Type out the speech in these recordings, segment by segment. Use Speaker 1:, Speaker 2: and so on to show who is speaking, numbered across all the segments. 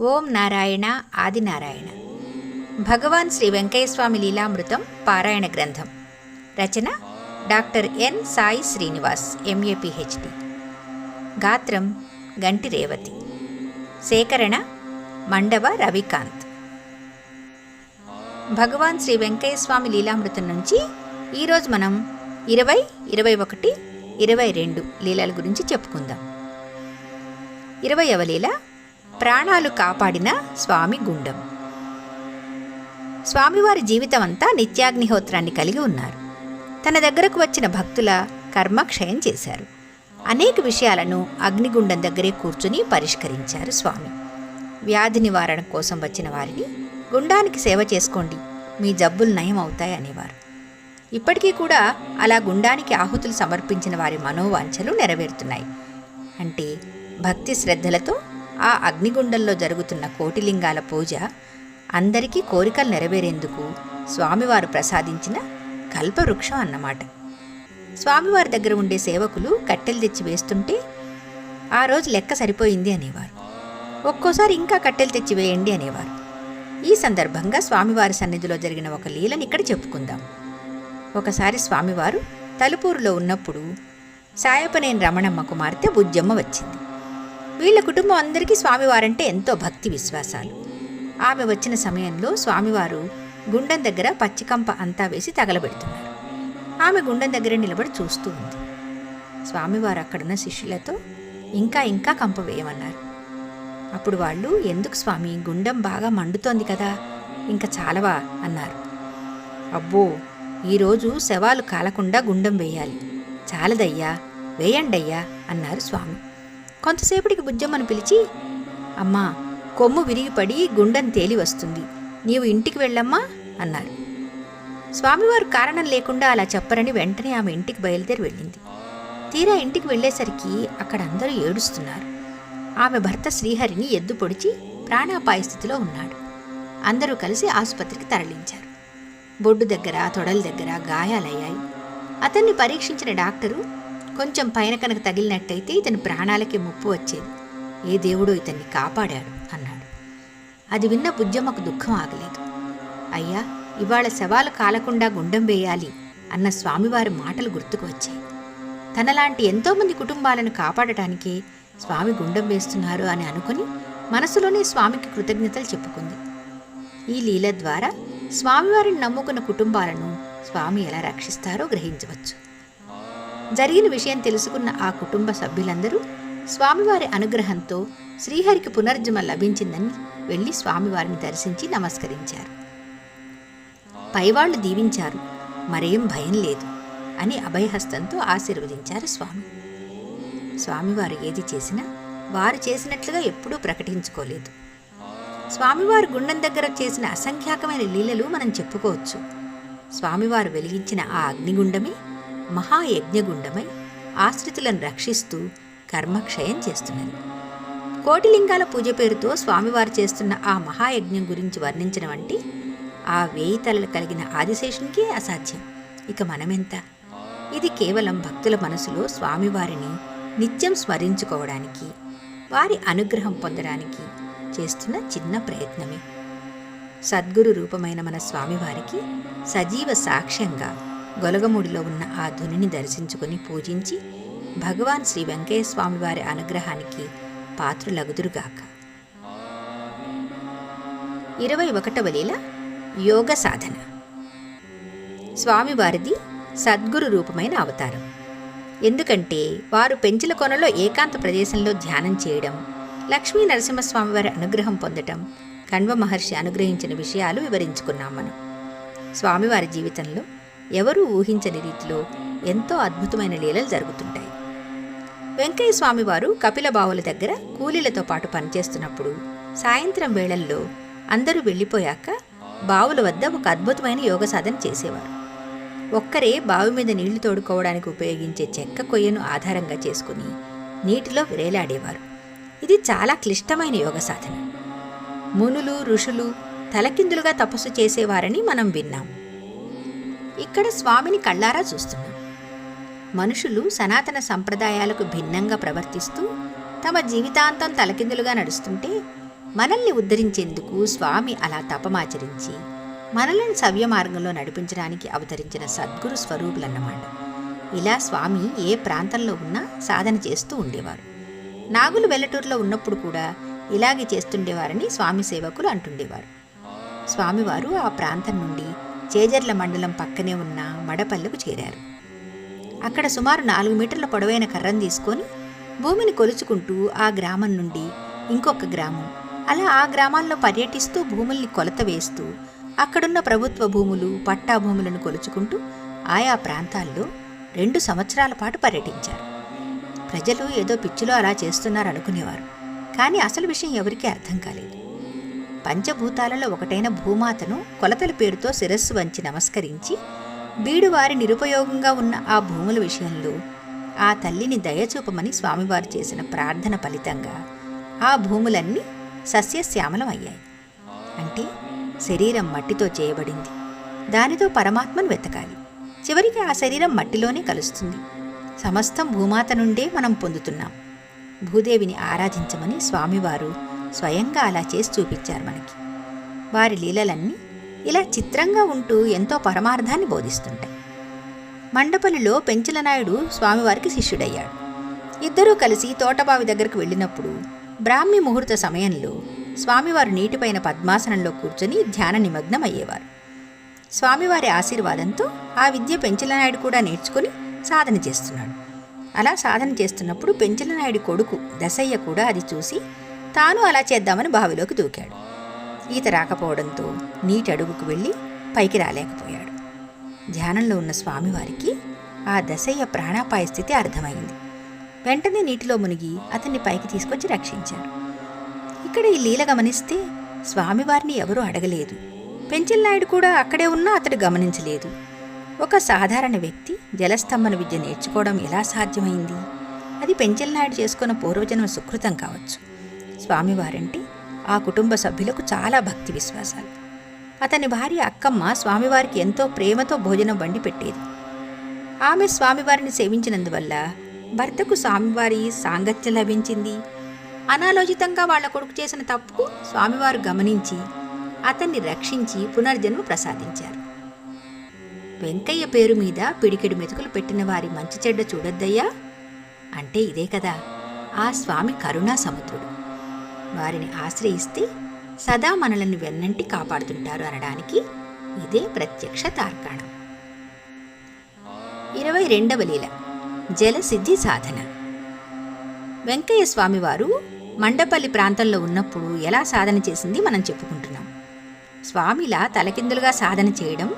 Speaker 1: ఓం నారాయణ ఆదినారాయణ. భగవాన్ శ్రీ వెంకయ్యస్వామి లీలామృతం పారాయణ గ్రంథం. రచన doctor N Sai Srinivas MA PhD. గాత్రం గంటి రేవతి. సేకరణ మండవ రవికాంత్. భగవాన్ శ్రీ వెంకయ్యస్వామి లీలామృతం నుంచి ఈరోజు మనం ఇరవై ఇరవై ఒకటి ఇరవై రెండు లీలల గురించి చెప్పుకుందాం. ఇరవయవ లీల ప్రాణాలు కాపాడిన స్వామి గుండం. స్వామివారి జీవితం అంతా నిత్యాగ్నిహోత్రాన్ని కలిగి ఉన్నారు. తన దగ్గరకు వచ్చిన భక్తుల కర్మక్షయం చేశారు. అనేక విషయాలను అగ్నిగుండం దగ్గరే కూర్చుని పరిష్కరించారు స్వామి. వ్యాధి నివారణ కోసం వచ్చిన వారిని గుండానికి సేవ చేసుకోండి మీ జబ్బులు నయం అవుతాయి అనేవారు. ఇప్పటికీ కూడా అలా గుండానికి ఆహుతులు సమర్పించిన వారి మనోవాంఛలు నెరవేరుతున్నాయి. అంటే భక్తి శ్రద్ధలతో ఆ అగ్నిగుండంలో జరుగుతున్న కోటిలింగాల పూజ అందరికీ కోరికలు నెరవేరేందుకు స్వామివారు ప్రసాదించిన కల్పవృక్షం అన్నమాట. స్వామివారి దగ్గర ఉండే సేవకులు కట్టెలు తెచ్చి వేస్తుంటే ఆ రోజు లెక్క సరిపోయింది అనేవారు. ఒక్కోసారి ఇంకా కట్టెలు తెచ్చి వేయండి అనేవారు. ఈ సందర్భంగా స్వామివారి సన్నిధిలో జరిగిన ఒక లీలని ఇక్కడ చెప్పుకుందాం. ఒకసారి స్వామివారు తలుపూరులో ఉన్నప్పుడు సాయపనేని రమణమ్మ కుమార్తె బుజ్జమ్మ వచ్చింది. వీళ్ళ కుటుంబం అందరికీ స్వామివారంటే ఎంతో భక్తి విశ్వాసాలు. ఆమె వచ్చిన సమయంలో స్వామివారు గుండం దగ్గర పచ్చికంప అంతా వేసి తగలబెడుతున్నారు. ఆమె గుండం దగ్గర నిలబడి చూస్తూ ఉంది. స్వామివారు అక్కడున్న శిష్యులతో ఇంకా ఇంకా కంప వేయమన్నారు. అప్పుడు వాళ్ళు ఎందుకు స్వామి గుండం బాగా మండుతోంది కదా ఇంకా చాలవా అన్నారు. అబ్బో ఈరోజు శవాలు కాలకుండా గుండం వేయాలి. చాలదయ్యా వేయండయ్యా అన్నారు స్వామి. కొంతసేపటికి బుజ్జమ్మను పిలిచి అమ్మా కొమ్ము విరిగిపడి గుండెను తేలి వస్తుంది. నీవు ఇంటికి వెళ్ళమ్మా అన్నారు స్వామివారు కారణం లేకుండా అలా చెప్పరని వెంటనే ఆమె ఇంటికి బయలుదేరి వెళ్ళింది. తీరా ఇంటికి వెళ్ళేసరికి అక్కడ అందరూ ఏడుస్తున్నారు. ఆమె భర్త శ్రీహరిని ఎద్దు పొడిచి ప్రాణాపాయ స్థితిలో ఉన్నాడు. అందరూ కలిసి ఆసుపత్రికి తరలించారు. బొడ్డు దగ్గర తొడల దగ్గర గాయాలయ్యాయి. అతన్ని పరీక్షించిన డాక్టరు కొంచెం పైన కనుక తగిలినట్టయితే ఇతని ప్రాణాలకి ముప్పు వచ్చేది. ఏ దేవుడో ఇతన్ని కాపాడాడు అన్నాడు. అది విన్న బుజ్జమ్మకు దుఃఖం ఆగలేదు. అయ్యా ఇవాళ శవాలు కాలకుండా గుండం వేయాలి అన్న స్వామివారి మాటలు గుర్తుకు వచ్చాయి. తనలాంటి ఎంతోమంది కుటుంబాలను కాపాడటానికే స్వామి గుండం వేస్తున్నారు అని అనుకుని మనసులోనే స్వామికి కృతజ్ఞతలు చెప్పుకుంది. ఈ లీల ద్వారా స్వామివారిని నమ్ముకున్న కుటుంబాలను స్వామి ఎలా రక్షిస్తారో గ్రహించవచ్చు. జరిగిన విషయం తెలుసుకున్న ఆ కుటుంబ సభ్యులందరూ స్వామివారి అనుగ్రహంతో శ్రీహరికి పునర్జన్మ లభించిందని వెళ్ళి స్వామివారిని దర్శించి నమస్కరించారు. పైవాళ్ళు దీవించారు మరేం భయం లేదు అని అభయహస్తంతో ఆశీర్వదించారు స్వామి. స్వామివారు ఏది చేసినా వారు చేసినట్లుగా ఎప్పుడూ ప్రకటించుకోలేదు. స్వామివారు గుండం దగ్గర చేసిన అసంఖ్యాకమైన లీలలు మనం చెప్పుకోవచ్చు. స్వామివారు వెలిగించిన ఆ అగ్నిగుండమే మహాయజ్ఞగుండమై ఆశ్రితులను రక్షిస్తూ కర్మక్షయం చేస్తున్నది. కోటిలింగాల పూజ పేరుతో స్వామివారు చేస్తున్న ఆ మహాయజ్ఞం గురించి వర్ణించిన వంటి ఆ వేయి తలలు కలిగిన ఆదిశేషునికే అసాధ్యం. ఇక మనమెంత? ఇది కేవలం భక్తుల మనసులో స్వామివారిని నిత్యం స్మరించుకోవడానికి వారి అనుగ్రహం పొందడానికి చేస్తున్న చిన్న ప్రయత్నమే. సద్గురు రూపమైన మన స్వామివారికి సజీవ సాక్ష్యంగా గొలగముడిలో ఉన్న ఆ ధునిని దర్శించుకుని పూజించి భగవాన్ శ్రీ వెంకయ్య స్వామివారి అనుగ్రహానికి పాత్రులగుదురుగాక. ఇరవై ఒకటవ లీల యోగ సాధన. స్వామివారిది సద్గురు రూపమైన అవతారం. ఎందుకంటే వారు పెంచిల కొనలో ఏకాంత ప్రదేశంలో ధ్యానం చేయడం లక్ష్మీ నరసింహస్వామి వారి అనుగ్రహం పొందటం కణ్వ మహర్షి అనుగ్రహించిన విషయాలు వివరించుకున్నాం మనం స్వామివారి జీవితంలో ఎవరూ ఊహించని రీతిలో ఎంతో అద్భుతమైన లీలలు జరుగుతుంటాయి. వెంకయ్య స్వామివారు కపిల బావుల దగ్గర కూలీలతో పాటు పనిచేస్తున్నప్పుడు సాయంత్రం వేళల్లో అందరూ వెళ్ళిపోయాక బావుల వద్ద ఒక అద్భుతమైన యోగ సాధన చేసేవారు. ఒక్కరే బావి మీద నీళ్ళు తోడుకోవడానికి ఉపయోగించే చెక్క కొయ్యను ఆధారంగా చేసుకుని నీటిలో విరేలాడేవారు. ఇది చాలా క్లిష్టమైన యోగ సాధన. మునులు ఋషులు తలకిందులుగా తపస్సు చేసేవారని మనం విన్నాం. ఇక్కడ స్వామిని కళ్ళారా చూస్తున్నాం. మనుషులు సనాతన సంప్రదాయాలకు భిన్నంగా ప్రవర్తిస్తూ తమ జీవితాంతం తలకిందులుగా నడుస్తుంటే మనల్ని ఉద్ధరించేందుకు స్వామి అలా తపమాచరించి మనలను సవ్య మార్గంలో నడిపించడానికి అవతరించిన సద్గురు స్వరూపులన్నమాట. ఇలా స్వామి ఏ ప్రాంతంలో ఉన్నా సాధన చేస్తూ ఉండేవారు. నాగులు వెల్లటూరులో ఉన్నప్పుడు కూడా ఇలాగే చేస్తుండేవారని స్వామి సేవకులు అంటుండేవారు. స్వామివారు ఆ ప్రాంతం నుండి చేజర్ల మండలం పక్కనే ఉన్న మడపల్లకు చేరారు. అక్కడ సుమారు నాలుగు మీటర్ల పొడవైన కర్రను తీసుకొని భూమిని కొలుచుకుంటూ ఆ గ్రామం నుండి ఇంకొక గ్రామం అలా ఆ గ్రామాల్లో పర్యటిస్తూ భూముల్ని కొలత వేస్తూ అక్కడున్న ప్రభుత్వ భూములు పట్టా భూములను కొలుచుకుంటూ ఆయా ప్రాంతాల్లో రెండు సంవత్సరాల పాటు పర్యటించారు. ప్రజలు ఏదో పిచ్చిలో అలా చేస్తున్నారు అనుకునేవారు. కానీ అసలు విషయం ఎవరికీ అర్థం కాలేదు. పంచభూతాలలో ఒకటైన భూమాతను కొలతల పేరుతో శిరస్సు వంచి నమస్కరించి బీడువారి నిరుపయోగంగా ఉన్న ఆ భూముల విషయంలో ఆ తల్లిని దయచూపమని స్వామివారు చేసిన ప్రార్థన ఫలితంగా ఆ భూములన్నీ సస్యశ్యామలం అయ్యాయి అంటే శరీరం మట్టితో చేయబడింది. దానితో పరమాత్మను వెతకాలి. చివరికి ఆ శరీరం మట్టిలోనే కలుస్తుంది. సమస్తం భూమాత నుండే మనం పొందుతున్నాం. భూదేవిని ఆరాధించమని స్వామివారు స్వయంగా అలా చేసి చూపించారు మనకి. వారి లీలలన్నీ ఇలా చిత్రంగా ఉంటూ ఎంతో పరమార్థాన్ని బోధిస్తుంటాయి. మండపల్లిలో పెంచలనాయుడు స్వామివారికి శిష్యుడయ్యాడు. ఇద్దరూ కలిసి తోటబావి దగ్గరకు వెళ్ళినప్పుడు బ్రాహ్మి ముహూర్త సమయంలో స్వామివారు నీటిపైన పద్మాసనంలో కూర్చొని ధ్యాన నిమగ్నం అయ్యేవారు స్వామివారి ఆశీర్వాదంతో ఆ విద్య పెంచలనాయుడు కూడా నేర్చుకుని సాధన చేస్తున్నాడు. అలా సాధన చేస్తున్నప్పుడు పెంచలనాయుడి కొడుకు దశయ్య కూడా అది చూసి తాను అలా చేద్దామని బావిలోకి దూకాడు. ఈత రాకపోవడంతో నీటి అడుగుకు వెళ్ళి పైకి రాలేకపోయాడు. ధ్యానంలో ఉన్న స్వామివారికి ఆ దశయ్య ప్రాణాపాయ స్థితి అర్థమైంది. వెంటనే నీటిలో మునిగి అతన్ని పైకి తీసుకొచ్చి రక్షించాడు. ఇక్కడ ఈ లీల గమనిస్తే స్వామివారిని ఎవరూ అడగలేదు. పెంచిల్నాయుడు కూడా అక్కడే ఉన్నా అతడు గమనించలేదు. ఒక సాధారణ వ్యక్తి జలస్తంభన విద్య నేర్చుకోవడం ఎలా సాధ్యమైంది? అది పెంచెల్నాయుడు చేసుకున్న పూర్వజన్మ సుకృతం కావచ్చు. స్వామివారంటే ఆ కుటుంబ సభ్యులకు చాలా భక్తి విశ్వాసాలు. అతని భార్య అక్కమ్మ స్వామివారికి ఎంతో ప్రేమతో భోజనం వండి పెట్టేది. ఆమె స్వామివారిని సేవించినందువల్ల భర్తకు స్వామివారి సాంగత్యం లభించింది. అనాలోచితంగా వాళ్ళ కొడుకు చేసిన తప్పుకు స్వామివారు గమనించి అతన్ని రక్షించి పునర్జన్మ ప్రసాదించారు. వెంకయ్య పేరు మీద పిడికిడి మెతుకులు పెట్టిన వారి మంచి చెడ్డ చూడొద్దయ్యా? అంటే ఇదే కదా ఆ స్వామి కరుణా సముద్రుడు వారిని ఆశ్రయిస్తే సదా మనలను వెన్నంటి కాపాడుతుంటారు అనడానికి ఇదే ప్రత్యక్ష తార్కాణం. ఇరవై రెండవ లీల. జలసిద్ధి సాధన. వెంకయ్య స్వామివారు మండపల్లి ప్రాంతంలో ఉన్నప్పుడు ఎలా సాధన చేసింది మనం చెప్పుకుంటున్నాం. స్వామిలా తలకిందులుగా సాధన చేయడం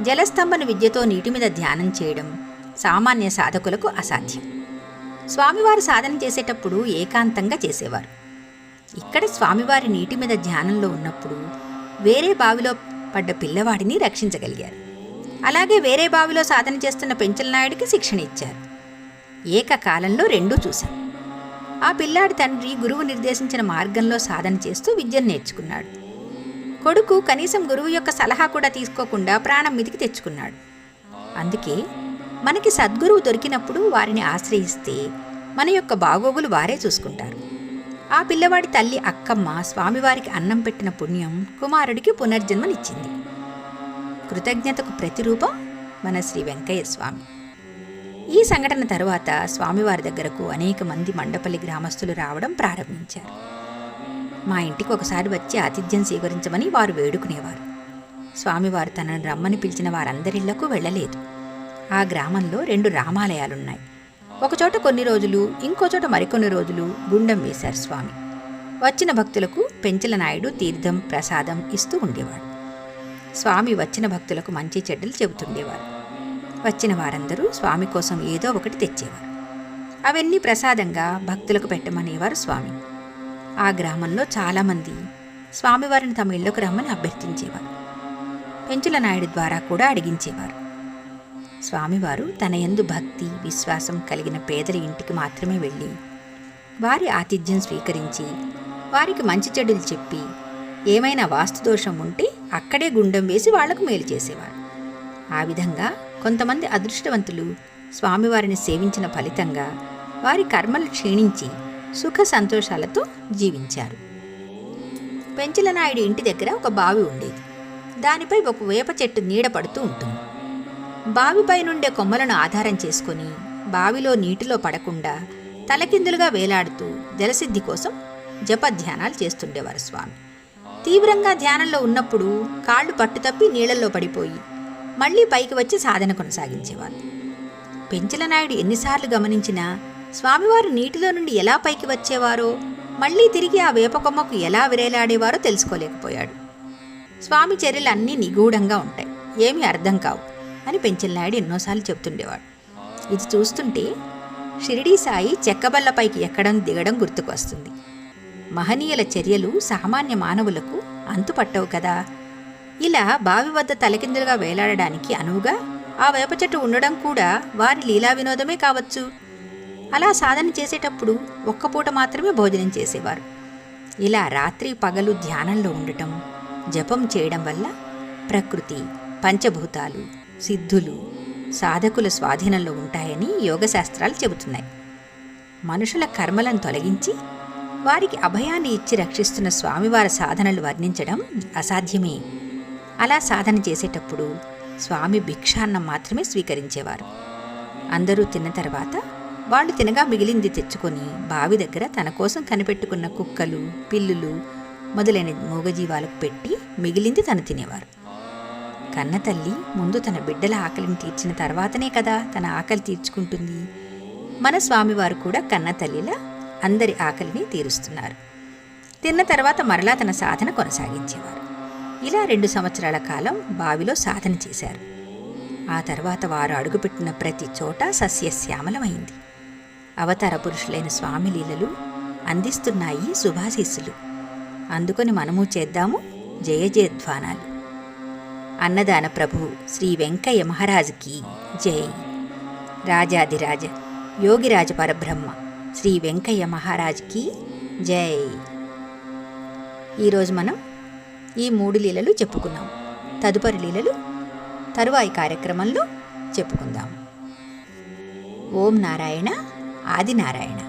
Speaker 1: జలస్తంభన విద్యతో నీటి మీద ధ్యానం చేయడం సామాన్య సాధకులకు అసాధ్యం. స్వామివారు సాధన చేసేటప్పుడు ఏకాంతంగా చేసేవారు. ఇక్కడ స్వామివారి నీటి మీద ధ్యానంలో ఉన్నప్పుడు వేరే బావిలో పడ్డ పిల్లవాడిని రక్షించగలిగారు. అలాగే వేరే బావిలో సాధన చేస్తున్న పెంచలనాయుడికి శిక్షణ ఇచ్చారు. ఏకకాలంలో రెండూ చూశాం. ఆ పిల్లాడి తండ్రి గురువు నిర్దేశించిన మార్గంలో సాధన చేస్తూ విద్యను నేర్చుకున్నాడు. కొడుకు కనీసం గురువు యొక్క సలహా కూడా తీసుకోకుండా ప్రాణం మీదికి తెచ్చుకున్నాడు. అందుకే మనకి సద్గురువు దొరికినప్పుడు వారిని ఆశ్రయిస్తే మన యొక్క బాగోగులు వారే చూసుకుంటారు. ఆ పిల్లవాడి తల్లి అక్కమ్మ స్వామివారికి అన్నం పెట్టిన పుణ్యం కుమారుడికి పునర్జన్మనిచ్చింది. కృతజ్ఞతకు ప్రతిరూపం మన శ్రీ వెంకయ్య స్వామి. ఈ సంఘటన తరువాత స్వామివారి దగ్గరకు అనేక మంది మండపల్లి గ్రామస్తులు రావడం ప్రారంభించారు. మా ఇంటికి ఒకసారి వచ్చి ఆతిథ్యం స్వీకరించమని వారు వేడుకునేవారు. స్వామివారు తనను రమ్మని పిలిచిన వారందరిళ్ళకు వెళ్ళలేదు. ఆ గ్రామంలో రెండు రామాలయాలున్నాయి. ఒకచోట కొన్ని రోజులు ఇంకో చోట మరికొన్ని రోజులు గుండం వేశారు స్వామి. వచ్చిన భక్తులకు పెంచల నాయుడు తీర్థం ప్రసాదం ఇస్తూ ఉండేవాడు. స్వామి వచ్చిన భక్తులకు మంచి చెడ్డలు చెబుతుండేవారు. వచ్చిన వారందరూ స్వామి కోసం ఏదో ఒకటి తెచ్చేవారు. అవన్నీ ప్రసాదంగా భక్తులకు పెట్టమనేవారు స్వామి. ఆ గ్రామంలో చాలామంది స్వామివారిని తమ ఇళ్ళకు రమ్మని అభ్యర్థించేవారు. పెంచుల నాయుడు ద్వారా కూడా అడిగించేవారు. స్వామివారు తన యందు భక్తి విశ్వాసం కలిగిన పేదల ఇంటికి మాత్రమే వెళ్ళి వారి ఆతిథ్యం స్వీకరించి వారికి మంచి చెడులు చెప్పి ఏమైనా వాస్తుదోషం ఉంటే అక్కడే గుండం వేసి వాళ్ళకు మేలు చేసేవారు. ఆ విధంగా కొంతమంది అదృష్టవంతులు స్వామివారిని సేవించిన ఫలితంగా వారి కర్మలు క్షీణించి సుఖ సంతోషాలతో జీవించారు. పెంచలనాయుడి ఇంటి దగ్గర ఒక బావి ఉండేది. దానిపై ఒక వేప చెట్టు నీడ పడుతూ ఉంటుంది. బావిపై నుండే కొమ్మలను ఆధారం చేసుకొని బావిలో నీటిలో పడకుండా తలకిందులుగా వేలాడుతూ జలసిద్ధి కోసం జపధ్యానాలు చేస్తుండేవారు స్వామి. తీవ్రంగా ధ్యానంలో ఉన్నప్పుడు కాళ్ళు పట్టుతప్పి నీళ్ళల్లో పడిపోయి మళ్ళీ పైకి వచ్చి సాధన కొనసాగించేవారు. పెంచలనాయుడు ఎన్నిసార్లు గమనించినా స్వామివారు నీటిలో నుండి ఎలా పైకి వచ్చేవారో మళ్ళీ తిరిగి ఆ వేపకొమ్మకు ఎలా విరేలాడేవారో తెలుసుకోలేకపోయాడు. స్వామి చర్యలు అన్నీ నిగూఢంగా ఉంటాయి. ఏమీ అర్థం కావు. అని పెంచిన నాయుడు ఎన్నోసార్లు చెప్తుండేవాడు. ఇది చూస్తుంటే షిరిడీ సాయి చెక్కబల్లపైకి ఎక్కడం దిగడం గుర్తుకొస్తుంది. మహనీయుల చర్యలు సామాన్య మానవులకు అంతుపట్టవు కదా. ఇలా బావి వద్ద తలకిందులుగా వేలాడడానికి అనువుగా ఆ వేప చెట్టు ఉండడం కూడా వారి లీలా వినోదమే కావచ్చు. అలా సాధన చేసేటప్పుడు ఒక్క పూట మాత్రమే భోజనం చేసేవారు. ఇలా రాత్రి పగలు ధ్యానంలో ఉండటం జపం చేయడం వల్ల ప్రకృతి పంచభూతాలు సిద్ధులు సాధకుల స్వాధీనంలో ఉంటాయని యోగశాస్త్రాలు చెబుతున్నాయి. మనుషుల కర్మలను తొలగించి వారికి అభయాన్ని ఇచ్చి రక్షిస్తున్న స్వామివారి సాధనలు వర్ణించడం అసాధ్యమే. అలా సాధన చేసేటప్పుడు స్వామి భిక్షాన్నం మాత్రమే స్వీకరించేవారు. అందరూ తిన్న తర్వాత వాళ్ళు తినగా మిగిలింది తెచ్చుకొని బావి దగ్గర తన కోసం కనిపెట్టుకున్న కుక్కలు పిల్లులు మొదలైన మూగజీవాలకు పెట్టి మిగిలింది తను తినేవారు. కన్నతల్లి ముందు తన బిడ్డల ఆకలిని తీర్చిన తర్వాతనే కదా తన ఆకలి తీర్చుకుంటుంది. మన స్వామివారు కూడా కన్నతల్లిలా అందరి ఆకలిని తీరుస్తున్నారు. తిన్న తర్వాత మరలా తన సాధన కొనసాగించేవారు. ఇలా రెండు సంవత్సరాల కాలం బావిలో సాధన చేశారు. ఆ తర్వాత వారు అడుగుపెట్టిన ప్రతి చోట సస్యశ్యామలమైంది అవతార పురుషులైన స్వామి లీలలు అందిస్తున్నాయి శుభాశీస్సులు. అందుకొని మనము చేద్దాము జయ జయధ్వానాలు అన్నదాన ప్రభు శ్రీ వెంకయ్య మహారాజుకి జై. రాజాదిరాజ యోగిరాజ పరబ్రహ్మ శ్రీ వెంకయ్య మహారాజుకి జై. ఈరోజు మనం ఈ మూడు లీలలు చెప్పుకున్నాం. తదుపరి లీలలు తరువాయి కార్యక్రమంలో చెప్పుకుందాం. ఓం నారాయణ ఆది నారాయణ.